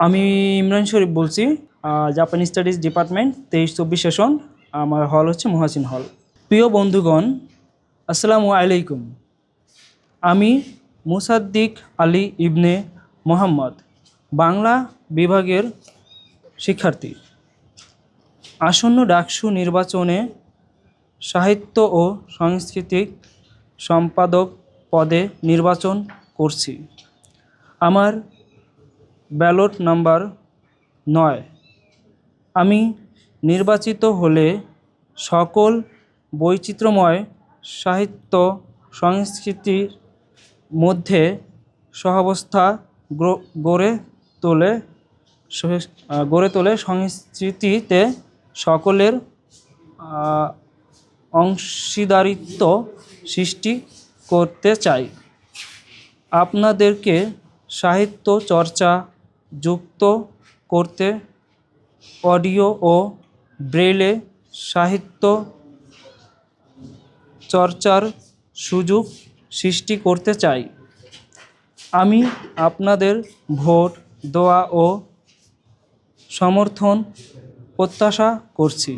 আমি ইমরান শরীফ বলছি জাপানি স্টাডিজ ডিপার্টমেন্ট তেইশ চব্বিশ সেশন আমার হল হচ্ছে মহাসিন হল প্রিয় বন্ধুগণ, আসসালামু আলাইকুম। আমি মুসাদ্দিক আলী ইবনে মোহাম্মদ, বাংলা বিভাগের শিক্ষার্থী। আসন্ন ডাকসু নির্বাচনে সাহিত্য ও সাংস্কৃতিক সম্পাদক পদে নির্বাচন করছি। আমার ব্যালট নাম্বার নয়। আমি নির্বাচিত হলে সকল বৈচিত্র্যময় সাহিত্য সংস্কৃতির মধ্যে সহাবস্থা গড়ে তোলে গড়ে তোলে সংস্কৃতিতে সকলের অংশীদারিত্ব সৃষ্টি করতে চাই। আপনাদেরকে সাহিত্য চর্চা যুক্ত করতে অডিও ও ব্রেলে সাহিত্য চর্চার সুযোগ সৃষ্টি করতে চাই। আমি আপনাদের ভোট দেওয়া ও সমর্থন প্রত্যাশা করছি।